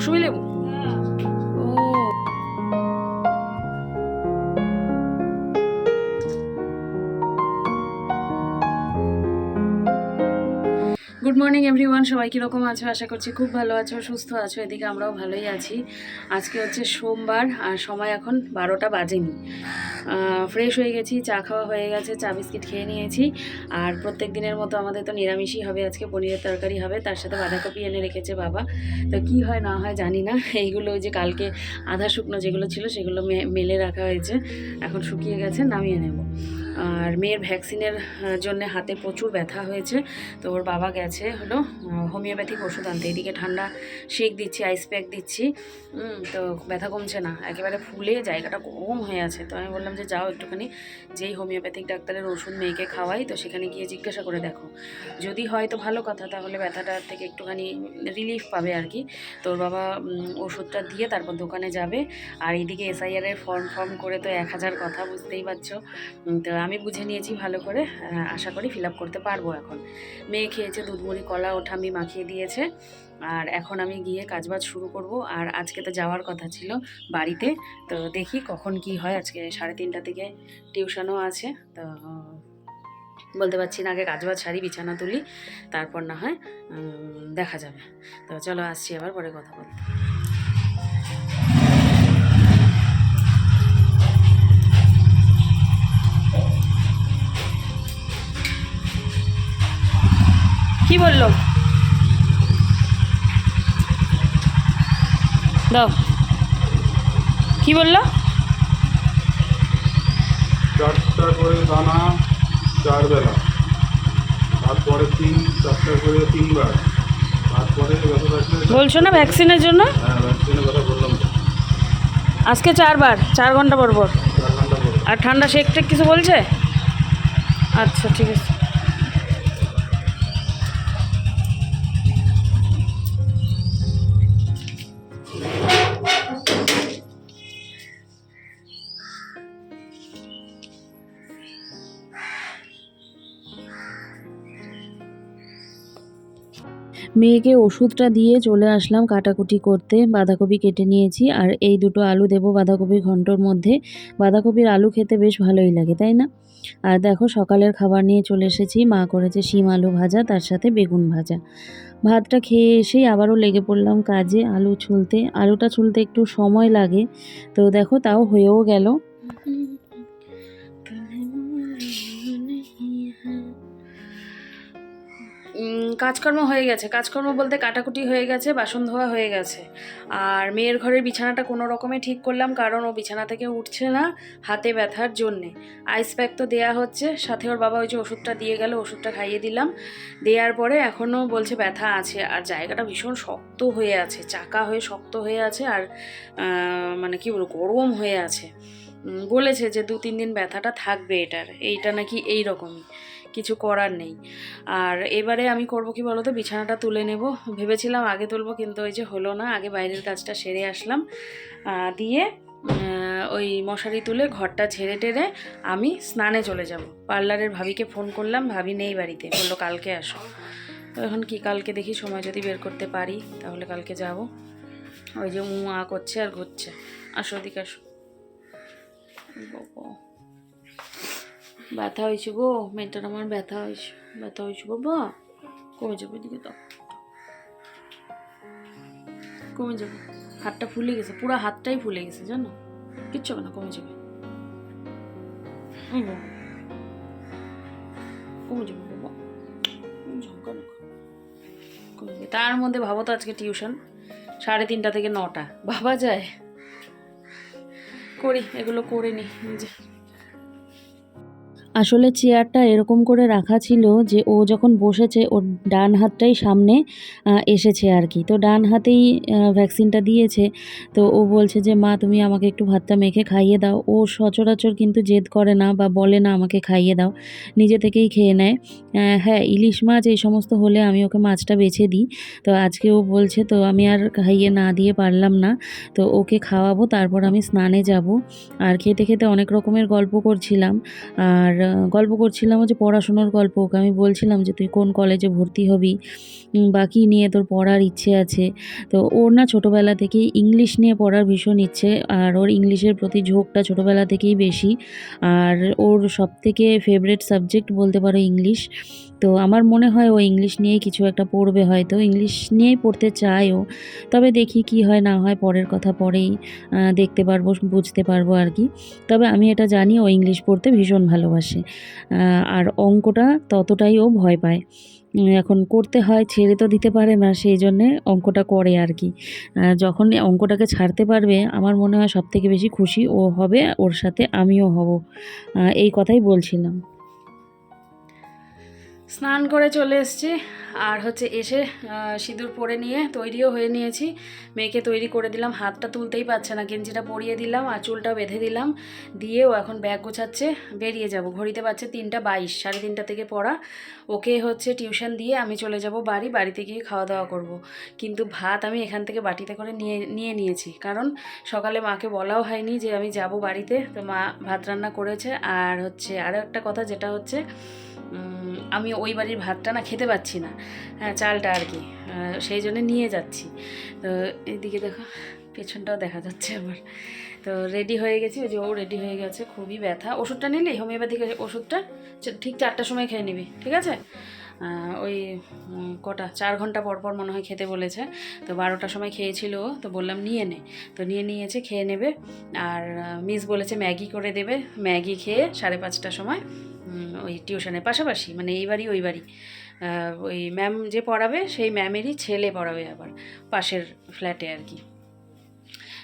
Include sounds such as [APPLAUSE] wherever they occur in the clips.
মৌসুমি লেবু morning everyone সবাই কীরকম আছো? আশা করছি খুব ভালো আছো, সুস্থ আছো। এদিকে আমরাও ভালোই আছি। আজকে হচ্ছে সোমবার, আর সময় এখন বারোটা বাজেনি। ফ্রেশ হয়ে গেছি, চা খাওয়া হয়ে গেছে, চা বিস্কিট খেয়ে নিয়েছি। আর প্রত্যেক দিনের মতো আমাদের তো নিরামিষই হবে, আজকে পনিরের তরকারি হবে, তার সাথে বাঁধাকপি এনে রেখেছে বাবা। তো কি হয় না হয় জানি না। এইগুলো যে কালকে আধা শুকনো যেগুলো ছিল, সেগুলো মেলে রাখা হয়েছে। এখন শুকিয়ে গেছে, নামিয়ে নেব। আর মেয়ের ভ্যাকসিনের জন্য হাতে প্রচুর ব্যথা হয়েছে। তো ওর বাবা গেছে হলো হোমিওপ্যাথিক ওষুধ আনতে। এদিকে ঠান্ডা শেক দিচ্ছি আইস প্যাক দিচ্ছি। তো ব্যথা কমছে না। একেবারে ফুলে, জায়গাটা গরম হয়ে আছে। তো আমি বললাম যে, যাও একটুখানি যেই হোমিওপ্যাথিক ডাক্তারের ওষুধ মেয়েকে খাওয়াই, তো সেখানে গিয়ে জিজ্ঞাসা করে দেখো। যদি হয় তো ভালো কথা, তাহলে ব্যথাটার থেকে একটুখানি রিলিফ পাবে আর কি। তোর বাবা ওষুধটা দিয়ে তারপর দোকানে যাবে। আর এইদিকে এসআইআর এর ফর্ম ফর্ম করে তো এক হাজার কথা বুঝতেই পারছ। তো আমি বুঝে নিয়েছি ভালো করে আশা করি ফিল আপ করতে পারব এখন। মেয়ে খেয়েছে দুধ মুড়ি কলা ওঠা আমি মাখিয়ে দিয়েছে। আর এখন আমি গিয়ে কাজবাজ শুরু করব। আর আজকে তো যাওয়ার কথা ছিল বাড়িতে, তো দেখি কখন কি হয়। আজকে সাড়ে তিনটা থেকে টিউশনও আছে, তো বলতে পারছি না, আগে কাজবাজ সারি, বিছানা তুলি, তারপর না হয় দেখা যাবে। তো চলো আসছি আবার পরে কথা বলতে। কি বলল? দাও। কি বলল? চারটা করে দানা চার বেলা তারপরে তিন চারটা করে তিনবার। তারপরে বলছো না ভ্যাকসিনের জন্য? হ্যাঁ আজকে চারবার চার ঘণ্টা পর পর। আর ঠান্ডা শেক টেক কিছু বলছে? আচ্ছা ঠিক আছে। মেয়েকে ওষুধটা দিয়ে চলে আসলাম কাটাকুটি করতে। বাঁধাকপি কেটে নিয়েছি আর এই দুটো আলু দেবো বাঁধাকপি ঘন্টর মধ্যে। বাঁধাকপির আলু খেতে বেশ ভালোই লাগে, তাই না? আর দেখো সকালের খাবার নিয়ে চলে এসেছি। মা করেছে শিম আলু ভাজা, তার সাথে বেগুন ভাজা। ভাতটা খেয়ে এসেই আবারও লেগে পড়লাম কাজে আলু ছুলতে। আলুটা ছুলতে একটু সময় লাগে। তো দেখো তাও হয়েও গেল। কাজকর্ম হয়ে গেছে। কাজকর্ম বলতে কাটাকুটি হয়ে গেছে, বাসন ধোয়া হয়ে গেছে। আর মেয়ের ঘরের বিছানাটা কোনো রকমে ঠিক করলাম, কারণ ও বিছানা থেকে উঠছে না হাতে ব্যথার জন্যে। আইস প্যাক তো দেয়া হচ্ছে, সাথে ওর বাবা ওই যে ওষুধটা দিয়ে গেল, ওষুধটা খাইয়ে দিলাম। দেওয়ার পরে এখনও বলছে ব্যথা আছে, আর জায়গাটা ভীষণ শক্ত হয়ে আছে, চাকা হয়ে শক্ত হয়ে আছে, আর মানে কি বলব, গরম হয়ে আছে। বলেছে যে দু তিন দিন ব্যথাটা থাকবে এটার, এইটা নাকি এই রকমই। কিছু করার নেই। আর এবারে আমি করব কি বলো তো বিছানাটা তুলে নেব। ভেবেছিলাম আগে তুলবো কিন্তু ওই যে হলো না, আগে বাইরের কাজটা সেরে আসলাম। দিয়ে ওই মশারি তুলে ঘরটা ছেড়ে টেরে আমি স্নানে চলে যাব। পার্লারের ভাবিকে ফোন করলাম, ভাবি নেই বাড়িতে। বলল, কালকে আসো। এখন কি কালকে দেখি, সময় যদি বের করতে পারি, তাহলে কালকে যাব। ওই যে উঁ, আ করছে আর ঘুরছে। আসো ওদিকে আসো। ব্যথা হয়েছে গো, মেয়েটার আমার ব্যথা হয়েছে ব্যথা হয়েছে গো বাবা কমে যাবে এদিকে তো। কমে যাবে। হাতটা ফুলে গেছে, পুরো হাতটাই ফুলে গেছে, জানো? কিচ্ছু হবে না, কমে যাবে। কমে যাবে। তার মধ্যে ভাবো তো আজকে টিউশন। সাড়ে তিনটা থেকে নটা। বাবা যায়। করি, এগুলো করে নি নিজে। আসলে চেয়ারটা এরকম করে রাখা ছিল যে ও যখন বসেছে, ওর ডান হাতটাই সামনে এসেছে আর কি। তো ডান হাতেই ভ্যাকসিনটা দিয়েছে। তো ও বলছে যে, মা, তুমি আমাকে একটু ভাতটা মেখে খাইয়ে দাও। ও সচরাচর কিন্তু জেদ করে না বা বলে না, আমাকে খাইয়ে দাও। নিজে থেকেই খেয়ে নেয়। হ্যাঁ ইলিশ মাছ এই সমস্ত হলে আমি ওকে মাছটা বেছে দিই। তো আজকে ও বলছে, তো আমি আর খাইয়ে না দিয়ে পারলাম না। তো ওকে খাওয়াবো, তারপর আমি স্নানে যাব। আর খেতে খেতে অনেক রকমের গল্প করছিলাম। আর গল্প করছিলাম যে পড়াশোনার গল্প, ওকে আমি বলছিলাম যে তুই কোন কলেজে ভর্তি হবি? বাকি নিয়ে তোর পড়ার ইচ্ছে আছে। তো ওর না ছোটোবেলা থেকেই ইংলিশ নিয়ে পড়ার ভীষণ ইচ্ছে, আর ওর ইংলিশের প্রতি ঝোঁকটা ছোটোবেলা থেকেই বেশি। আর ওর সব থেকে ফেভারেট সাবজেক্ট বলতে পারো ইংলিশ। তো আমার মনে হয় ও ইংলিশ নিয়েই কিছু একটা পড়বে হয়তো। ইংলিশ নিয়েই পড়তে চায় ও। তবে দেখি কি হয়, না হয় পরের কথা পরেই দেখতে পারব, বুঝতে পারব আর কি। তবে আমি এটা জানি, ও ইংলিশ পড়তে ভীষণ ভালোবাসে। আর অঙ্কটা ততটাই ও ভয় পায়। এখন করতে হয়, ছেড়ে তো দিতে পারে না, সেই জন্যে অঙ্কটা করে আর কি। যখন অঙ্কটাকে ছাড়তে পারবে, আমার মনে হয় সব থেকে বেশি খুশি ও হবে, ওর সাথে আমিও হব। এই কথাই বলছিলাম। স্নান করে চলে এসেছি। আর হচ্ছে এসে সিঁদুর পরে নিয়ে তৈরিও হয়ে নিয়েছি। মেয়েকে তৈরি করে দিলাম। হাতটা তুলতেই পারছে না। গেঞ্জিটা পরিয়ে দিলাম আর চুলটা বেঁধে দিলাম। দিয়ে ও এখন ব্যাগ গোছাচ্ছে। বেরিয়ে যাব। ঘড়িতে পাচ্ছে তিনটা বাইশ, সাড়ে তিনটা থেকে পড়া। ওকে হচ্ছে টিউশন দিয়ে আমি চলে যাব বাড়ি। বাড়িতে গিয়ে খাওয়া দাওয়া করব। কিন্তু ভাত আমি এখান থেকে বাটিতে করে নিয়ে নিয়ে নিয়েছি। কারণ সকালে মাকে বলাও হয়নি যে আমি যাব বাড়িতে। তো মা ভাত রান্না করেছে। আর হচ্ছে আরও একটা কথা যেটা হচ্ছে আমি ওই বাড়ির ভাতটা না খেতে পাচ্ছি না। হ্যাঁ চালটা আর কি। সেই জন্য নিয়ে যাচ্ছি। তো এইদিকে দেখো, পেছনটাও দেখা যাচ্ছে আমার। তো রেডি হয়ে গেছি। ওই যে ও রেডি হয়ে গেছে, খুবই ব্যথা। ওষুধটা নিলি? হোমিওপ্যাথিক ওষুধটা? ঠিক চারটার সময় খেয়ে নিবি, ঠিক আছে? ওই কটা? চার ঘণ্টা পর পর মনে হয় খেতে বলেছে। তো বারোটার সময় খেয়েছিল তো বললাম নিয়ে নে। তো নিয়ে নিয়েছে, খেয়ে নেবে। আর মিস বলেছে ম্যাগি করে দেবে। ম্যাগি খেয়ে সাড়ে পাঁচটার সময় ওই টিউশনের পাশাপাশি মানে এই বাড়ি, ওই বাড়ি। ওই ম্যাম যে পড়াবে, সেই ম্যামেরই ছেলে পড়াবে আবার, পাশের ফ্ল্যাটে আর কি।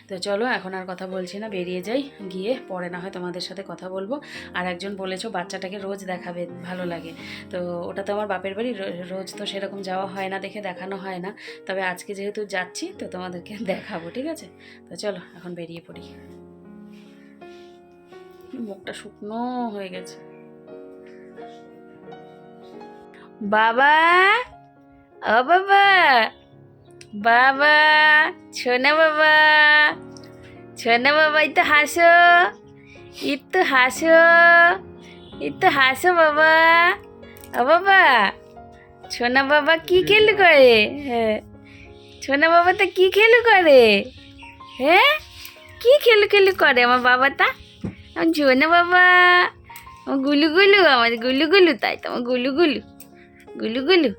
তো চলো, এখন আর কথা বলছি না, বেরিয়ে যাই, গিয়ে পরে না হয় তোমাদের সাথে কথা বলব। আর একজন বলেছ, বাচ্চাটাকে রোজ দেখাবে, ভালো লাগে। তো ওটা তো আমার বাপের বাড়ি রোজ তো সেরকম যাওয়া হয় না, দেখে দেখানো হয় না। তবে আজকে যেহেতু যাচ্ছি, তো তোমাদেরকে [LAUGHS] দেখাবো, ঠিক আছে? তো চলো, এখন বেরিয়ে পড়ি। মুখটা শুকনো হয়ে গেছে। বাবা ও বাবা বাবা ছোনা বাবা ছোনা বাবা একটু হাসো একটু হাসো একটু হাসো বাবা ও বাবা ছোনা বাবা কি খেলু করে? হ্যাঁ ছোনা বাবা তা কি খেলু করে? হ্যাঁ কি খেলু খেলু করে আমার বাবা তা? আমার ছোনা বাবা আমার গুলু গুলু আমার গুলু গুলু তাই তো আমার গুলু গুলু। গুলু গুলু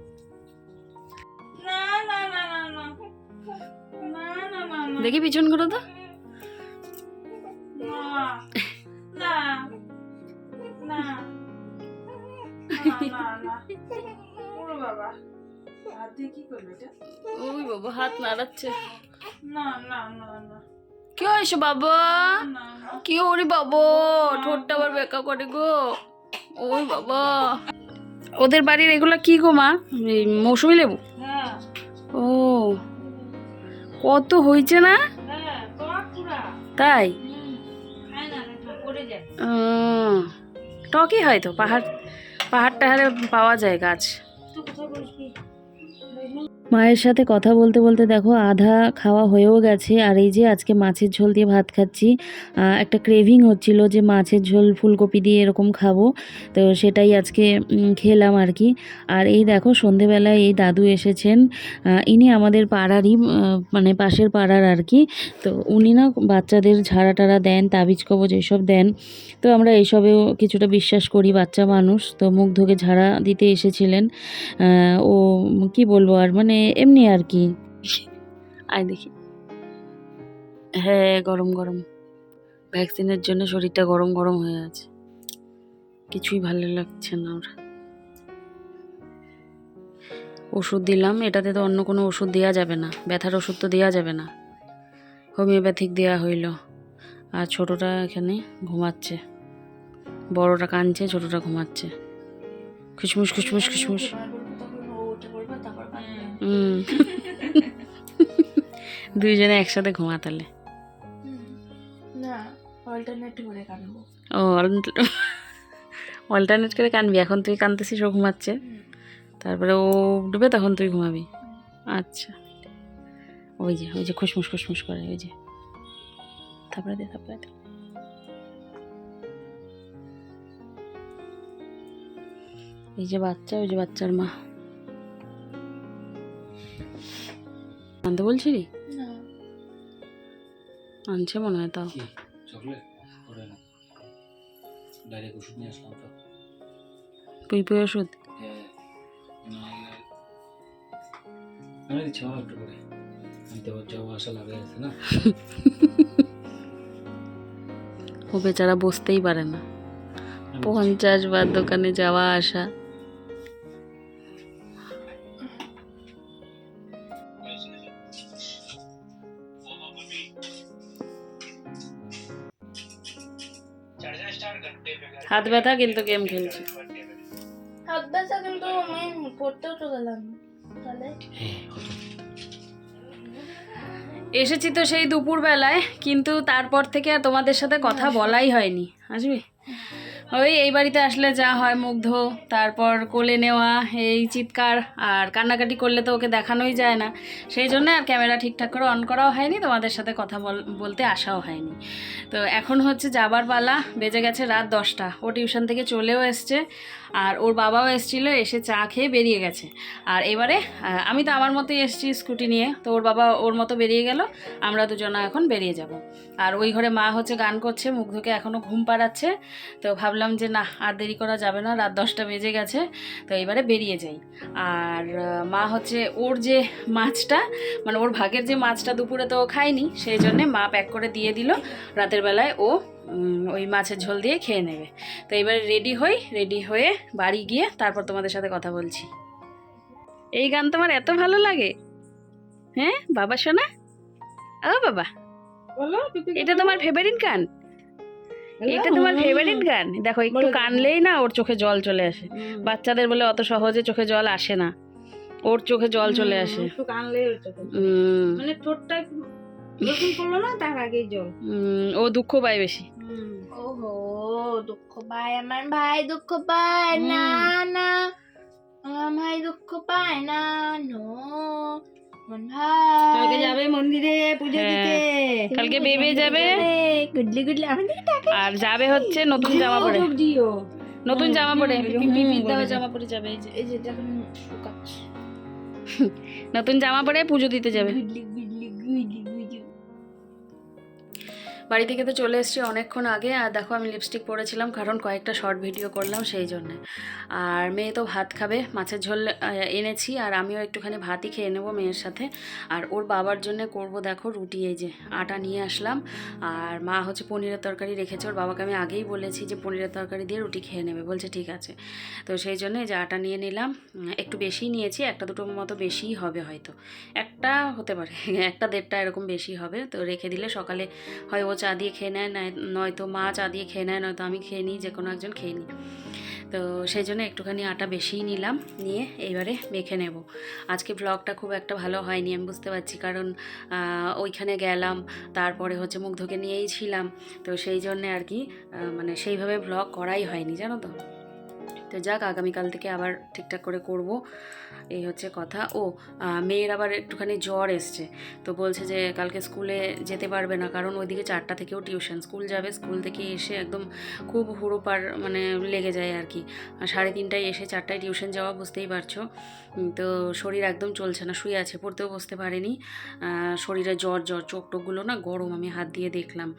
দেখি পিছন করো তো ওই বাবা হাত নাড়াচ্ছে। কি হয়েছে বাবা? কি ওরে বাবা ঠোঁটটা আবার বেকা করে গো। ওই বাবা। ওদের বাড়ির এগুলো কি গো মা? এই মৌসুমি লেবু? ও কত হয়েছে না? তাই? টকই টকই হয়তো পাহাড় পাহাড় টাহাড়ে পাওয়া যায় গাছ। মায়ের সাথে কথা বলতে বলতে দেখো আধা খাওয়া হয়েও গেছে, আর এই যে আজকে মাছের ঝোল দিয়ে ভাত খাচ্ছি একটা ক্রেভিং হচ্ছিল যে মাছের ঝোল ফুলকপি দিয়ে এরকম খাব, তো সেটাই আজকে খেলাম আর কি। আর এই দেখো সন্ধেবেলায় এই দাদু এসেছেন ইনি আমাদের পাড়ারই মানে পাশের পাড়ার আর কি, তো উনি না বাচ্চাদের ঝাড়া টাড়া দেন, তাবিজ কবজ এসব দেন, তো আমরা এইসবেও কিছুটা বিশ্বাস করি, বাচ্চা মানুষ, তো মুখ ধুকে ঝাড়া দিতে এসেছিলেন ও কি বলব আর মানে এমনি আর কি। আয় দেখি। হ্যাঁ গরম গরম। ভ্যাকসিনের জন্য শরীরটা গরম গরম হয়ে আছে। কিছুই ভালো লাগছে না ওর। ওষুধ দিলাম, এটাতে তো অন্য কোনো ওষুধ দেওয়া যাবে না। ব্যথার ওষুধ তো দেওয়া যাবে না। হোমিওপ্যাথিক দেওয়া হইল। আর ছোটোটা এখানে ঘুমাচ্ছে। বড়টা কাঁদছে, ছোটোটা ঘুমাচ্ছে। খুশমুস খুশমুস হুম [LAUGHS] দুইজনে একসাথে ঘুমা তাহলে না অল্টারনেট করে ও অল্টারনেট করে কানবি। এখন তুই কানতেছিস ও ঘুমাচ্ছে। তারপরে ও ডুবে তখন তুই ঘুমাবি। আচ্ছা। ওই যে ওই যে খুশমুস খুশমুস করে ওই যে। তারপরে দে তারপরে দে। এই যে বাচ্চা ওই যে বাচ্চার মা। আনতে বলছিলি? না। আনছে মনে হয় তাও। কি? চকলেট? করে না। ডাইরেক্ট ওষুধ হ্যাঁ। ও বেচারা বসতেই পারে না। পঞ্চাশ বার দোকানে যাওয়া আসা। হাত ব্যথা কিন্তু গেম খেলছে। হাত ব্যথা কিন্তু আমি পড়তেও তো গেলাম। তাহলে? হ্যাঁ এসেছি তো সেই দুপুর বেলায় কিন্তু তারপর থেকে আর তোমাদের সাথে কথা বলাই হয়নি। আসবি? ওই এই বাড়িতে আসলে যা হয় মুগ্ধ, তারপর কোলে নেওয়া, এই চিৎকার, আর কান্নাকাটি করলে তো ওকে দেখানোই যায় না। সেই জন্য আর ক্যামেরা ঠিকঠাক করে অন করাও হয়নি, তোমাদের সাথে কথা বল, বলতে আসাও হয়নি। তো এখন হচ্ছে যাবার পালা, বেজে গেছে রাত দশটা। ও টিউশন থেকে চলেও এসছে। আর ওর বাবাও এসেছিল, এসে চা খেয়ে বেরিয়ে গেছে। আর এবারে আমি তো আমার মতোই এসেছি স্কুটি নিয়ে, তো ওর বাবা ওর মতো বেরিয়ে গেল, আমরা দুজনা এখন বেরিয়ে যাব। আর ওই ঘরে মা হচ্ছে গান করছে, মুখ মুগ্ধকে এখনও ঘুম পাড়াচ্ছে, তো ভাবলাম যে না, আর দেরি করা যাবে না, রাত দশটা বেজে গেছে, তো এবারে বেরিয়ে যাই। আর মা হচ্ছে ওর যে মাছটা মানে ওর ভাগের যে মাছটা দুপুরে তো খায়নি, সেই জন্যে মা প্যাক করে দিয়ে দিল, রাতের বেলায় ও ওই মাছের ঝোল দিয়ে খেয়ে নেবে। তো এবারে রেডি হই রেডি হয়ে বাড়ি গিয়ে তারপর তোমাদের সাথে কথা বলছি। এই গান তোমার এত ভালো লাগে। হ্যাঁ বাবা শোনা? ও বাবা। এটা তোমার ফেভারিট গান? এটা তোমার ফেভারিট গান? দেখো একটু কানলেই না ওর চোখে জল চলে আসে। বাচ্চাদের বলে অত সহজে চোখে জল আসে না। ওর চোখে জল চলে আসে। একটু কানলে উম, মানে ঠোঁটটা করল না তার আগেই জল। ও দুঃখ পায় বেশি। ওহো দুঃখ পায় আমার ভাই দুঃখ পায় না না। আমার ভাই দুঃখ পায় না নো। কালকে ভাই। যাবে মন্দিরে পুজো হ্যাঁ। দিতে। কালকে বেবে যাবে। গুডলি গুডলি আমাদের আর যাবে হচ্ছে নতুন জামা পরে। নতুন জামা পরে জামা পরে যাবে। এই যে নতুন জামা পরে পুজো দিতে যাবে। গুডলি গুডলি গুডলি। বাড়ি থেকে তো চলে এসেছি অনেকক্ষণ আগে। আর দেখো, আমি লিপস্টিক পরেছিলাম, কারণ কয়েকটা শর্ট ভিডিও করলাম সেই জন্যে। আর মেয়ে তো ভাত খাবে, মাছের ঝোল এনেছি, আর আমিও একটুখানি ভাতই খেয়ে নেব মেয়ের সাথে। আর ওর বাবার জন্য করব দেখো রুটি, এই যে আটা নিয়ে আসলাম। আর মা হচ্ছে পনিরের তরকারি রেখেছে, ওর বাবাকে আমি আগেই বলেছি যে পনিরের তরকারি দিয়ে রুটি খেয়ে নেবে। বলছে, ঠিক আছে। তো সেই জন্য যে আটা নিয়ে নিলাম একটু বেশি নিয়েছি, একটা দুটো মতো বেশিই হবে হয়তো। একটা হতে পারে, [LAUGHS] একটা দেড়টা এরকম বেশি হবে, তো রেখে দিলে সকালে হয় ও চা দিয়ে খেয়ে নেয়, নয়- নয়তো মা চা দিয়ে খেয়ে নেয়, নয়তো আমি খেয়ে নিই, যে কোনো একজন খেয়ে নিই তো সেই জন্য একটুখানি আটা বেশিই নিলাম, নিয়ে এইবারে মেখে নেব। আজকে ব্লগটা খুব একটা ভালো হয়নি, আমি বুঝতে পারছি। কারণ ওইখানে গেলাম, তারপরে হচ্ছে মুখ ধুকে নিয়েই ছিলাম। তো সেই জন্যে আর কি মানে সেইভাবে ব্লগ করাই হয়নি, জানো তো? তো যাক, আগামীকাল থেকে আবার ঠিকঠাক করে করব। এই হচ্ছে কথা। ও মেয়ের আবার একটুখানি জ্বর এসছে। তো বলছে যে কালকে স্কুলে যেতে পারবে না, কারণ ওইদিকে চারটা থেকেও টিউশন। স্কুল যাবে, স্কুল থেকে এসে একদম খুব হুড়োপার মানে লেগে যায় আর কি। সাড়ে তিনটায় এসে চারটায় টিউশন যাওয়া বুঝতেই পারছ। তো শরীর একদম চলছে না, শুয়ে আছে, পড়তেও বসতে পারেনি। শরীরে জ্বর জ্বর, চোখ টোকগুলো না গরম, আমি হাত দিয়ে দেখলাম।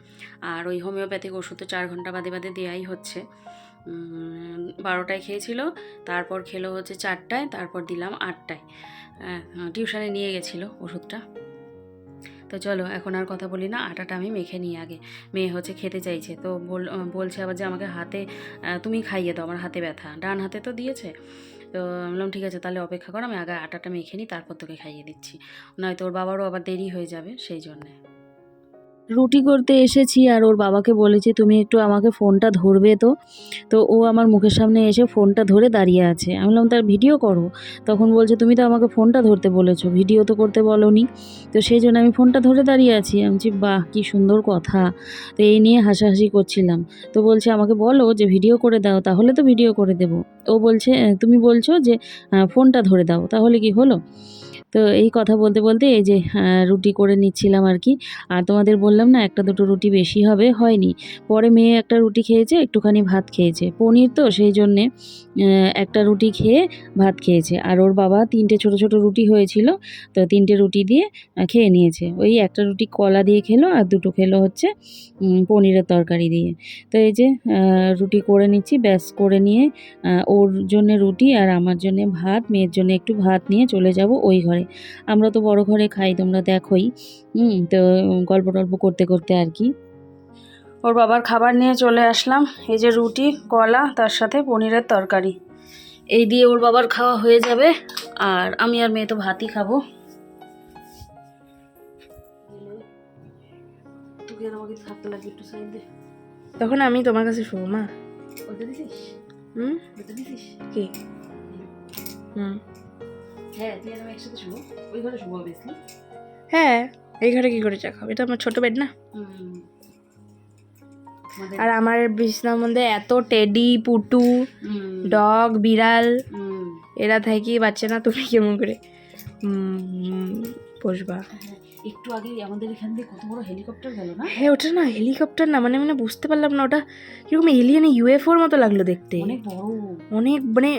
আর ওই হোমিওপ্যাথিক ওষুধ তো চার ঘণ্টা বাদে বাদে দেওয়াই হচ্ছে। বারোটায় খেয়েছিল, তারপর খেলো হচ্ছে চারটায়, তারপর দিলাম আটটায়। টিউশনে নিয়ে গেছিল ওষুধটা। তো চলো, এখন আর কথা বলি না, আটাটা আমি মেখে নিই আগে। মেয়ে হচ্ছে খেতে চাইছে, তো বল বলছে আবার যে আমাকে হাতে তুমি খাইয়ে দাও, আমার হাতে ব্যথা। ডান হাতে তো দিয়েছে। তো বললাম, ঠিক আছে, তাহলে অপেক্ষা কর, আমি আগে আটাটা মেখে নিই, তারপর তোকে খাইয়ে দিচ্ছি। নয়তো ওর বাবারও আবার দেরি হয়ে যাবে, সেই জন্যে। রুটি করতে এসেছি আর ওর বাবাকে বলেছি, তুমি একটু আমাকে ফোনটা ধরবে তো। তো ও আমার মুখের সামনে এসে ফোনটা ধরে দাঁড়িয়ে আছে। আমি বললাম, তার ভিডিও করো। তখন বলছে, তুমি তো আমাকে ফোনটা ধরতে বলেছ, ভিডিও তো করতে বলনি। তো সেই জন্য আমি ফোনটা ধরে দাঁড়িয়ে আছি। আমি বলছি, বাহ, কী সুন্দর কথা। তো এই নিয়ে হাসাহাসি করছিলাম। তো বলছে, আমাকে বলো যে ভিডিও করে দাও, তাহলে তো ভিডিও করে দেবো। ও বলছে, তুমি বলছো যে ফোনটা ধরে দাও, তাহলে কি হলো? তো এই কথা বলতে বলতে এই যে রুটি করে নিচ্ছিলাম আর কি। আর তোমাদের বললাম না, একটা দুটো রুটি বেশি হবে, হয়নি। পরে মেয়ে একটা রুটি খেয়েছে, একটুখানি ভাত খেয়েছে। পনির তো, সেই জন্যে একটা রুটি খেয়ে ভাত খেয়েছে। আর ওর বাবা তিনটে ছোট ছোট রুটি হয়েছিল, তো তিনটে রুটি দিয়ে খেয়ে নিয়েছে। ওই একটা রুটি কলা দিয়ে খেলো, আর দুটো খেলো হচ্ছে পনিরের তরকারি দিয়ে। তো এই যে রুটি করে নিচ্ছি, ব্যাস করে নিয়ে ওর জন্য রুটি আর আমার জন্য ভাত, মেয়ের জন্য একটু ভাত নিয়ে চলে যাব ওই ঘরে। আমরা তো বড় ঘরে খাই তোমরা দেখোই। হুম তো গল্প টল্প করতে করতে আর কি। ওর বাবার খাবার নিয়ে চলে আসলাম। এই যে রুটি কলা তার সাথে পনিরের তরকারি। এই দিয়ে ওর বাবার খাওয়া হয়ে যাবে। আর আমি আর মেয়ে তো ভাতই খাব। তখন আমি তোমার কাছে শুবো মা। হুম। হুম। হ্যাঁ তুই আর আমি একসাথে শুবো? ওই ঘরে শুবো অবভিয়াসলি হ্যাঁ এই ঘরে কি করে চা খাব? এটা আমার ছোট বেড না। আর আমার বিছনার মধ্যে এত টেডি পুটু ডগ বিড়াল এরা থাকি বাচ্চা না তুমি কেমন করে উম, পোষবা? হ্যাঁ, একটু আগে আমাদের এখান দিয়ে কত বড় হেলিকপ্টার গেল না? হ্যাঁ ওটা না হেলিকপ্টার না মানে মানে বুঝতে পারলাম না ওটা কীরকম এলিয়েন ইউএফওর মতো লাগল দেখতে। অনেক বড়। অনেক মানে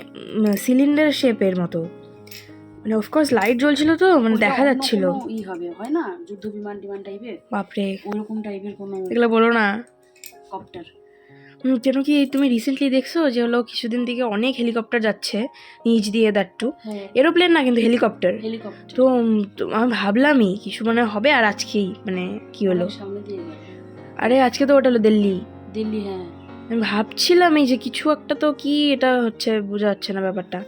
সিলিন্ডার শেপের মতো। মানে অফকোর্স লাইট জ্বলছিল তো মানে দেখা যাচ্ছিল। ই হবে হয় না? যুদ্ধ বিমান টিমান টাইপের বাপরে। ওরকম টাইপের কোনো এগুলো বলো না। কপ্টার কেন কি তুমি রিসেন্টলি দেখছ যে হলো কিছুদিন থেকে অনেক হেলিকপ্টার যাচ্ছে নিচ দিয়ে দাট্টু হ্যাঁ। এরোপ্লেন না কিন্তু হেলিকপ্টার তো আমি ভাবলামই কিছু মানে হবে আর আজকেই মানে কি হলো? আরে আজকে তো ওটা হলো দিল্লি। দিল্লি হ্যাঁ। আমি ভাবছিলাম এই যে কিছু একটা তো কি এটা হচ্ছে বোঝা যাচ্ছে না ব্যাপারটা।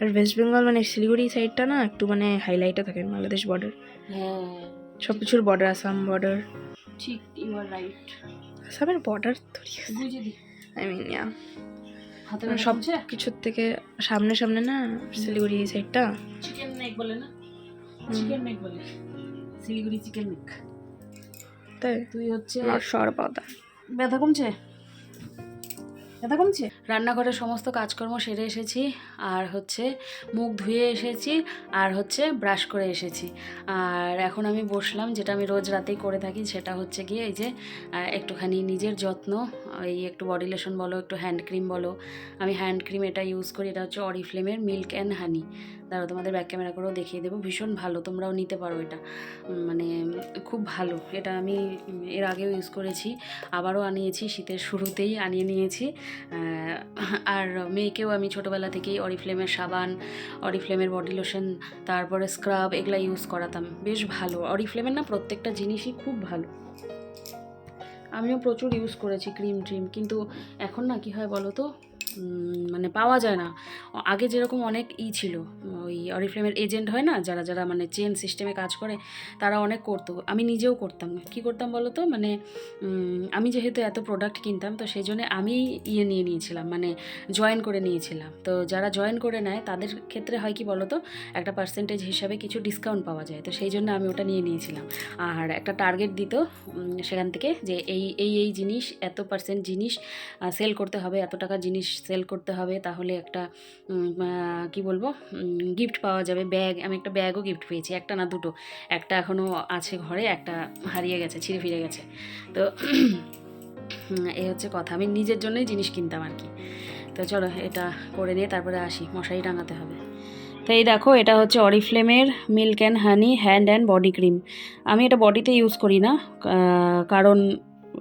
আর ওয়েস্ট বেঙ্গল মানে শিলিগুড়ি সাইডটা না একটু মানে হাইলাইটে থাকে বাংলাদেশ বর্ডার হ্যাঁ। সব কিছুর বর্ডার আসাম বর্ডার ঠিক ইউ আর রাইট আসামের বর্ডার আই মিন ইয়া সব কিছুর থেকে সামনে সামনে না শিলিগুড়ি এই সাইডটা চিকেন নেক বলে না? চিকেন নেক বলে। শিলিগুড়ি চিকেন নেক তাই? তুই হচ্ছে সর পাতা ব্যথা কমছে? ব্যথা কমছে? রান্নাঘরের সমস্ত কাজকর্ম সেরে এসেছি, আর হচ্ছে মুখ ধুয়ে এসেছি, আর হচ্ছে ব্রাশ করে এসেছি। আর এখন আমি বসলাম, যেটা আমি রোজ রাতেই করে থাকি, সেটা হচ্ছে গিয়ে এই যে একটুখানি নিজের যত্ন এই একটু বডি লোশন বলো, একটু হ্যান্ড ক্রিম বলো। আমি হ্যান্ড ক্রিম এটা ইউজ করি, এটা হচ্ছে অরিফ্লেমের মিল্ক অ্যান্ড হানি দাঁড়াও, তোমাদের ব্যাক ক্যামেরা করেও দেখিয়ে দেবো। ভীষণ ভালো, তোমরাও নিতে পারো এটা। মানে খুব ভালো। এটা আমি এর আগেও ইউজ করেছি, আবারও আনিয়েছি, শীতের শুরুতেই আনিয়ে নিয়েছি। আর মেয়েকেও আমি ছোটোবেলা থেকেই অরিফ্লেমের সাবান অরিফ্লেমের বডি লোশন তারপরে স্ক্রাব এগুলা ইউজ করাতাম। বেশ ভালো। অরিফ্লেমের না প্রত্যেকটা জিনিসই খুব ভালো। আমিও প্রচুর ইউজ করেছি ক্রিম ট্রিম কিন্তু এখন না কি হয় বলো তো মানে পাওয়া যায় না। আগে যেরকম অনেক ই ছিল, ওই অরিফ্লেমের এজেন্ট হয় না, যারা যারা মানে চেন সিস্টেমে কাজ করে, তারা অনেক করতো। আমি নিজেও করতাম। কি করতাম বলো তো? মানে আমি যেহেতু এত প্রোডাক্ট কিনতাম, তো সেই জন্য আমি ইয়ে নিয়ে নিয়েছিলাম মানে জয়েন করে নিয়েছিলাম। তো যারা জয়েন করে নেয়, তাদের ক্ষেত্রে হয় কি বলো তো? একটা পার্সেন্টেজ হিসাবে কিছু ডিসকাউন্ট পাওয়া যায়। তো সেই জন্য আমি ওটা নিয়ে নিয়েছিলাম। আর একটা টার্গেট দিত সেখান থেকে যে এই এই এই জিনিস, এত পার্সেন্ট জিনিস সেল করতে হবে, এত টাকা জিনিস সেল করতে হবে, তাহলে একটা কি বলব গিফট পাওয়া যাবে। ব্যাগ, আমি একটা ব্যাগও গিফট পেয়েছি, একটা না দুটো। একটা এখনও আছে ঘরে, একটা হারিয়ে গেছে, ছিঁড়ে ফিরে গেছে। তো এই হচ্ছে কথা। আমি নিজের জন্যই জিনিস কিনতাম আর কি। তো চলো, এটা করে নিয়ে তারপরে আসি। মশারি টাঙাতে হবে। তো এই দেখো, এটা হচ্ছে অরিফ্লেমের milk and honey hand and body cream আমি এটা বডিতে ইউজ করি না কারণ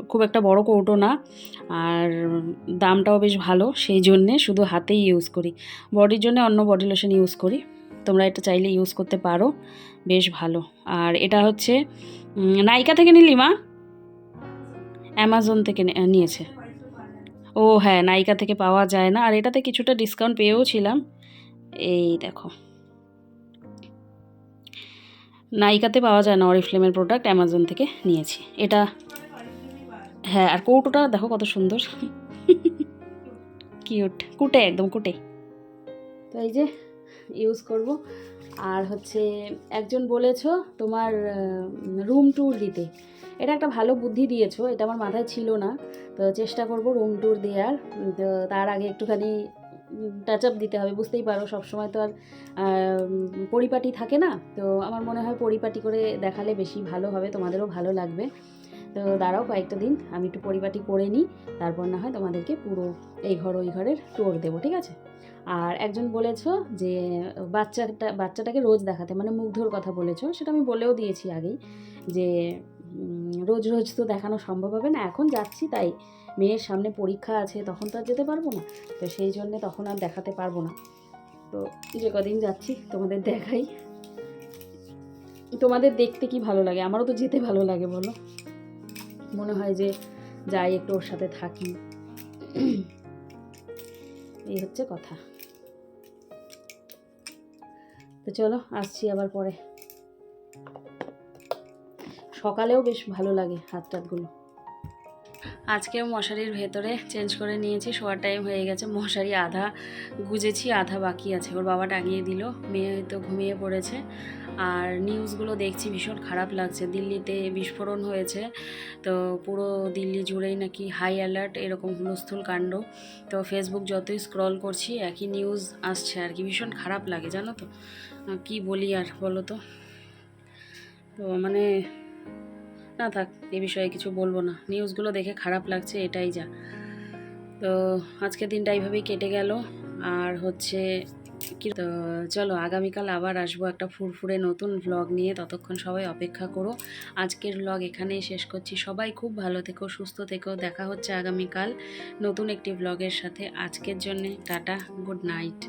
খুব একটা বড় কৌটো না। আর দামটাও বেশ ভালো, সেই জন্যে শুধু হাতেই ইউজ করি। বডির জন্য অন্য বডি লোশন ইউজ করি। তোমরা এটা চাইলে ইউজ করতে পারো, বেশ ভালো। আর এটা হচ্ছে নাইকা থেকে নিলি মা? অ্যামাজন থেকে নিয়েছে। ও হ্যাঁ নাইকা থেকে পাওয়া যায় না। আর এটাতে কিছুটা ডিসকাউন্ট পেয়েও ছিলাম। এই দেখো। নাইকাতে পাওয়া যায় না অরিফ্লেমের প্রোডাক্ট অ্যামাজন থেকে নিয়েছি। এটা হ্যাঁ আর কৌটোটা দেখো কত সুন্দর। কিউট কুটে, একদম কুটে। তো এই যে ইউজ করব। আর হচ্ছে একজন বলেছ তোমার রুম ট্যুর দিতে। এটা একটা ভালো বুদ্ধি দিয়েছ, এটা আমার মাথায় ছিল না। তো চেষ্টা করব রুম ট্যুর দেওয়ার। তো তার আগে একটুখানি টাচ আপ দিতে হবে, বুঝতেই পারো সবসময় তো আর পরিপাটি থাকে না। তো আমার মনে হয় পরিপাটি করে দেখালে বেশি ভালো হবে, তোমাদেরও ভালো লাগবে। তো দাঁড়াও কয়েকটা দিন, আমি একটু পরিপাটি করে নিই, তারপর না হয় তোমাদেরকে পুরো এই ঘর, ওই ঘরের টোর দেবো, ঠিক আছে? আর একজন বলেছ যে বাচ্চাটা, বাচ্চাটাকে রোজ দেখাতে মানে মুগ্ধর কথা বলেছ, সেটা আমি বলেও দিয়েছি আগেই যে রোজ রোজ তো দেখানো সম্ভব হবে না, এখন যাচ্ছি তাই, মেয়ের সামনে পরীক্ষা আছে, তখন তো আর যেতে পারব না, তো সেই জন্যে তখন আর দেখাতে পারব না। তো যে কদিন যাচ্ছি, তোমাদের দেখাই। তোমাদের দেখতে কি ভালো লাগে? আমারও তো যেতে ভালো লাগে, বলো। মনে হয় যে যাই একটু ওর সাথে থাকি। এই হচ্ছে কথা। তো চলো, আসছি আবার পরে। সকালেও বেশ ভালো লাগে হাত টাতগুলো। আজকেও মশারির ভেতরে চেঞ্জ করে নিয়েছি, শোয়ার টাইম হয়ে গেছে। মশারি আধা গুজেছি, আধা বাকি আছে। ওর বাবা টাঙিয়ে দিল, মেয়ে তো ঘুমিয়ে পড়েছে। আর নিউজগুলো দেখছি, ভীষণ খারাপ লাগছে। দিল্লিতে বিস্ফোরণ হয়েছে। তো পুরো দিল্লি জুড়েই নাকি হাই অ্যালার্ট এরকম হুলস্থুল কাণ্ড। তো ফেসবুক যতই স্ক্রল করছি, একই নিউজ আসছে আর কি। ভীষণ খারাপ লাগে, জানো তো? কি বলি আর, বলো তো? তো মানে না থাক, এ বিষয়ে কিছু বলব না। নিউজগুলো দেখে খারাপ লাগছে, এটাই যা। তো আজকের দিনটা এইভাবেই কেটে গেল। আর হচ্ছে তো চলো, আগামীকাল আবার আসব একটা ফুরফুরে নতুন ভ্লগ নিয়ে। ততক্ষণ সবাই অপেক্ষা করো। আজকের ভ্লগ এখানেই শেষ করছি। সবাই খুব ভালো থেকো, সুস্থ থেকো। দেখা হচ্ছে আগামীকাল নতুন একটি ভ্লগের সাথে। আজকের জন্যে টাটা, গুড নাইট।